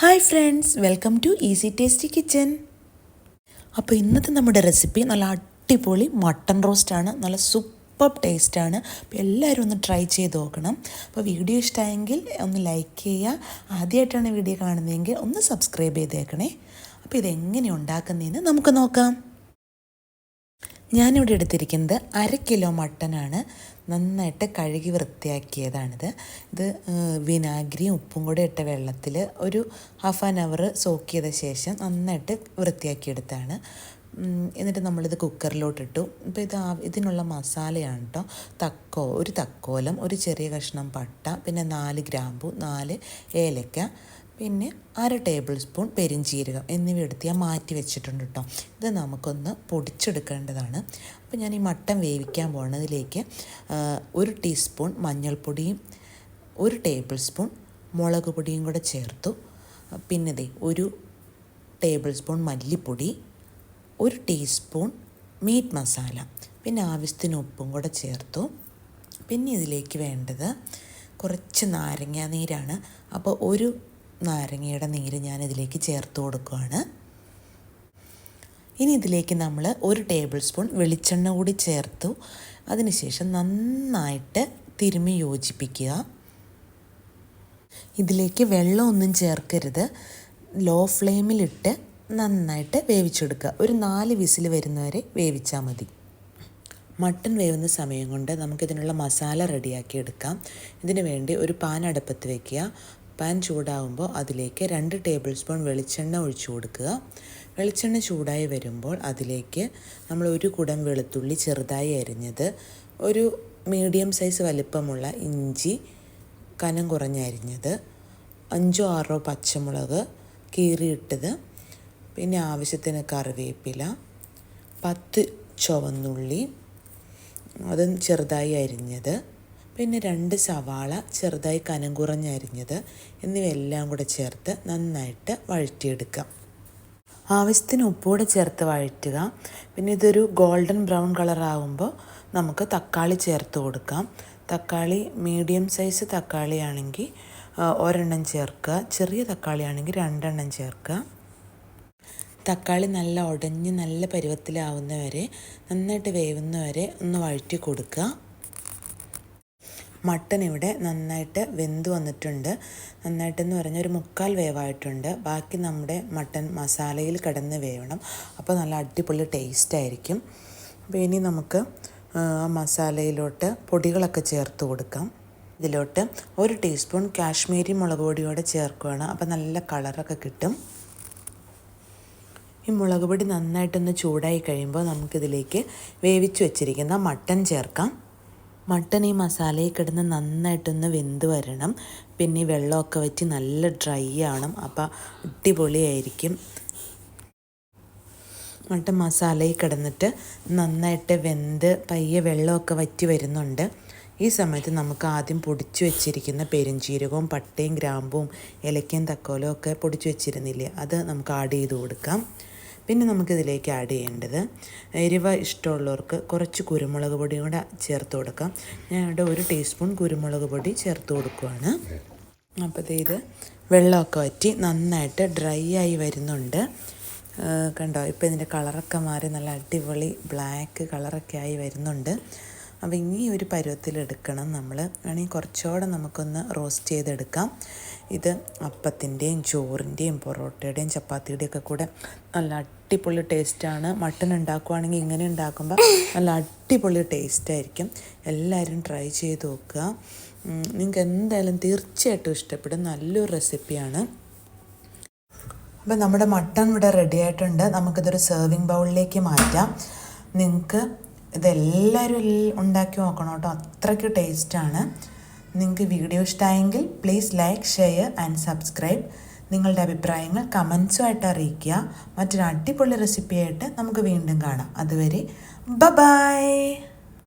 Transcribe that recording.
Hi friends welcome to easy tasty kitchen. അപ്പോൾ ഇന്നത്തെ നമ്മുടെ റെസിപ്പി നല്ല അടിപൊളി മട്ടൺ റോസ്റ്റാണ് നല്ല സൂപ്പർ ടേസ്റ്റാണ്. അപ്പോൾ എല്ലാവരും ഒന്ന് ട്രൈ ചെയ്ത് നോക്കണം. അപ്പോൾ വീഡിയോ ഇഷ്ടമായെങ്കിൽ ഒന്ന് ലൈക്ക് ചെയ്യുക. ആദ്യമായിട്ടാണ് വീഡിയോ കാണുന്നതെങ്കിൽ ഒന്ന് സബ്സ്ക്രൈബ് ചെയ്തേക്കണേ. അപ്പോൾ ഇതെങ്ങനെ ഉണ്ടാക്കുന്നതെന്ന് നമുക്ക് നോക്കാം. ഞാനിവിടെ എടുത്തിരിക്കുന്നത് അര കിലോ മട്ടനാണ്. നന്നായിട്ട് കഴുകി വൃത്തിയാക്കിയതാണിത്. ഇത് വിനാഗിരിയും ഉപ്പും കൂടെ ഇട്ട വെള്ളത്തിൽ ഒരു ഹാഫ് ആൻ അവർ സോക്ക് ചെയ്ത ശേഷം നന്നായിട്ട് വൃത്തിയാക്കിയെടുത്താണ്. എന്നിട്ട് നമ്മളിത് കുക്കറിലോട്ടിട്ടു. ഇപ്പോൾ ഇത് ഇതിനുള്ള മസാലയാണ് കേട്ടോ തക്കോ ഒരു തക്കോലം ഒരു ചെറിയ കഷ്ണം പട്ട പിന്നെ നാല് ഗ്രാമ്പു നാല് ഏലക്ക പിന്നെ അര ടേബിൾ സ്പൂൺ പെരിഞ്ചീരകം എന്നിവ എടുത്ത് ഞാൻ മാറ്റി വെച്ചിട്ടുണ്ട് കേട്ടോ ഇത് നമുക്കൊന്ന് പൊടിച്ചെടുക്കേണ്ടതാണ്. അപ്പോൾ ഞാൻ ഈ മട്ടൻ വേവിക്കാൻ പോകുന്നതിലേക്ക് ഒരു ടീസ്പൂൺ മഞ്ഞൾപ്പൊടിയും ഒരു ടേബിൾ സ്പൂൺ മുളക് പൊടിയും കൂടെ ചേർത്തു. പിന്നെ ദേ ഒരു ടേബിൾ സ്പൂൺ മല്ലിപ്പൊടി ഒരു ടീസ്പൂൺ മീറ്റ് മസാല പിന്നെ ആവശ്യത്തിന് ഉപ്പും കൂടെ ചേർത്തു. പിന്നെ ഇതിലേക്ക് വേണ്ടത് കുറച്ച് നാരങ്ങാനീരാണ് അപ്പോൾ ഒരു നാരങ്ങയുടെ നീര് ഞാൻ ഇതിലേക്ക് ചേർത്ത് കൊടുക്കുകയാണ് ഇനി ഇതിലേക്ക് നമ്മൾ ഒരു ടേബിൾ സ്പൂൺ വെളിച്ചെണ്ണ കൂടി ചേർത്തു. അതിനുശേഷം നന്നായിട്ട് തിരുമി യോജിപ്പിക്കുക. ഇതിലേക്ക് വെള്ളമൊന്നും ചേർക്കരുത്. ലോ ഫ്ലെയിമിലിട്ട് നന്നായിട്ട് വേവിച്ചെടുക്കുക. ഒരു നാല് വിസിൽ വരുന്നവരെ വേവിച്ചാൽ മതി. മട്ടൺ വേവുന്ന സമയം കൊണ്ട് നമുക്കിതിനുള്ള മസാല റെഡിയാക്കി എടുക്കാം. ഇതിനു വേണ്ടി ഒരു പാൻ അടുപ്പത്ത് വയ്ക്കുക പാൻ ചൂടാകുമ്പോൾ അതിലേക്ക് രണ്ട് ടേബിൾ സ്പൂൺ വെളിച്ചെണ്ണ ഒഴിച്ചു കൊടുക്കുക. വെളിച്ചെണ്ണ ചൂടായി വരുമ്പോൾ അതിലേക്ക് നമ്മൾ ഒരു കുടം വെളുത്തുള്ളി ചെറുതായി അരിഞ്ഞത് ഒരു മീഡിയം സൈസ് വലിപ്പമുള്ള ഇഞ്ചി കനം കുറഞ്ഞരിഞ്ഞത് അഞ്ചോ ആറോ പച്ചമുളക് കീറിയിട്ടത് പിന്നെ ആവശ്യത്തിന് കറിവേപ്പില പത്ത് ചുവന്നുള്ളി അത് ചെറുതായി അരിഞ്ഞത് പിന്നെ രണ്ട് സവാള ചെറുതായി കനം കുറഞ്ഞരിഞ്ഞത് എന്നിവയെല്ലാം കൂടെ ചേർത്ത് നന്നായിട്ട് വഴറ്റിയെടുക്കാം. ആവശ്യത്തിന് ഉപ്പുകൂടെ ചേർത്ത് വഴറ്റുക. പിന്നെ ഇതൊരു ഗോൾഡൻ ബ്രൗൺ കളർ ആകുമ്പോൾ നമുക്ക് തക്കാളി ചേർത്ത് കൊടുക്കാം. തക്കാളി മീഡിയം സൈസ് തക്കാളിയാണെങ്കിൽ ഒരെണ്ണം ചേർക്കുക. ചെറിയ തക്കാളിയാണെങ്കിൽ രണ്ടെണ്ണം ചേർക്കുക. തക്കാളി നല്ല ഉടഞ്ഞ് നല്ല പരുവത്തിലാവുന്നവരെ നന്നായിട്ട് വേവുന്നവരെ ഒന്ന് വഴറ്റി കൊടുക്കുക. മട്ടൻ ഇവിടെ നന്നായിട്ട് വെന്ത് വന്നിട്ടുണ്ട്. നന്നായിട്ടെന്ന് പറഞ്ഞാൽ ഒരു മുക്കാൽ വേവായിട്ടുണ്ട്. ബാക്കി നമ്മുടെ മട്ടൻ മസാലയിൽ കിടന്ന് വേവണം. അപ്പോൾ നല്ല അടിപൊളി ടേസ്റ്റ് ആയിരിക്കും. അപ്പോൾ ഇനി നമുക്ക് ആ മസാലയിലോട്ട് പൊടികളൊക്കെ ചേർത്ത് കൊടുക്കാം. ഇതിലോട്ട് ഒരു ടീസ്പൂൺ കാശ്മീരി മുളക് പൊടിയോടെ ചേർക്കുകയാണ് അപ്പോൾ നല്ല കളറൊക്കെ കിട്ടും. ഈ മുളക് പൊടി നന്നായിട്ടൊന്ന് ചൂടായി കഴിയുമ്പോൾ നമുക്കിതിലേക്ക് വേവിച്ച് വെച്ചിരിക്കുന്ന മട്ടൻ ചേർക്കാം. മട്ടൻ ഈ മസാലയിൽ കിടന്ന് നന്നായിട്ടൊന്ന് വെന്ത് വരണം. പിന്നെ ഈ വെള്ളമൊക്കെ വറ്റി നല്ല ഡ്രൈ ആവണം. അപ്പോൾ അടിപൊളിയായിരിക്കും. മട്ടൺ മസാലയിൽ കിടന്നിട്ട് നന്നായിട്ട് വെന്ത് പയ്യെ വെള്ളമൊക്കെ വറ്റി വരുന്നുണ്ട്. ഈ സമയത്ത് നമുക്ക് ആദ്യം പൊടിച്ചു വെച്ചിരിക്കുന്ന പെരുംജീരകവും പട്ടയും ഗ്രാമ്പും ഇലക്കയും തക്കോലും ഒക്കെ പൊടിച്ചു വെച്ചിരുന്നില്ലേ അത് നമുക്ക് ആഡ് ചെയ്ത് കൊടുക്കാം. പിന്നെ നമുക്കിതിലേക്ക് ആഡ് ചെയ്യേണ്ടത് എരിവ ഇഷ്ടമുള്ളവർക്ക് കുറച്ച് കുരുമുളക് പൊടിയും കൂടെ ചേർത്ത് കൊടുക്കാം. ഞാൻ ഇവിടെ ഒരു ടീസ്പൂൺ കുരുമുളക് പൊടി ചേർത്ത് കൊടുക്കുകയാണ് അപ്പോൾ ഇത് വെള്ളമൊക്കെ വറ്റി നന്നായിട്ട് ഡ്രൈ ആയി വരുന്നുണ്ട്. കണ്ടോ? ഇപ്പോൾ ഇതിന്റെ കളറൊക്കെ മാറി നല്ല അടിപൊളി ബ്ലാക്ക് കളറൊക്കെ ആയി വരുന്നുണ്ട്. അപ്പോൾ ഇനി ഒരു പരുവത്തിലെടുക്കണം നമ്മൾ. വേണമെങ്കിൽ കുറച്ചുകൂടെ നമുക്കൊന്ന് റോസ്റ്റ് ചെയ്തെടുക്കാം. ഇത് അപ്പത്തിന്റെയും ചോറിന്റെയും പൊറോട്ടയുടെയും ചപ്പാത്തിയുടെയും ഒക്കെ കൂടെ നല്ല അടിപൊളി ടേസ്റ്റാണ്. മട്ടൺ ഉണ്ടാക്കുവാണെങ്കിൽ ഇങ്ങനെ ഉണ്ടാക്കുമ്പോൾ നല്ല അടിപൊളി ടേസ്റ്റായിരിക്കും. എല്ലാവരും ട്രൈ ചെയ്ത് നോക്കുക. നിങ്ങൾക്ക് എന്തായാലും തീർച്ചയായിട്ടും ഇഷ്ടപ്പെടും. നല്ലൊരു റെസിപ്പിയാണ്. അപ്പോൾ നമ്മുടെ മട്ടൺ ഇവിടെ റെഡി ആയിട്ടുണ്ട്. നമുക്കിതൊരു സെർവിങ് ബൗളിലേക്ക് മാറ്റാം. നിങ്ങൾക്ക് ഇതെല്ലാവരും ഉണ്ടാക്കി നോക്കണം കേട്ടോ. അത്രയ്ക്ക് ടേസ്റ്റാണ് നിങ്ങൾക്ക് വീഡിയോ ഇഷ്ടമായെങ്കിൽ please like share and subscribe നിങ്ങളുടെ അഭിപ്രായങ്ങൾ കമൻസുമായിട്ട് അറിയിക്കുക. മറ്റൊരു അടിപൊളി റെസിപ്പിയായിട്ട് നമുക്ക് വീണ്ടും കാണാം. അതുവരെ ബ ബായ്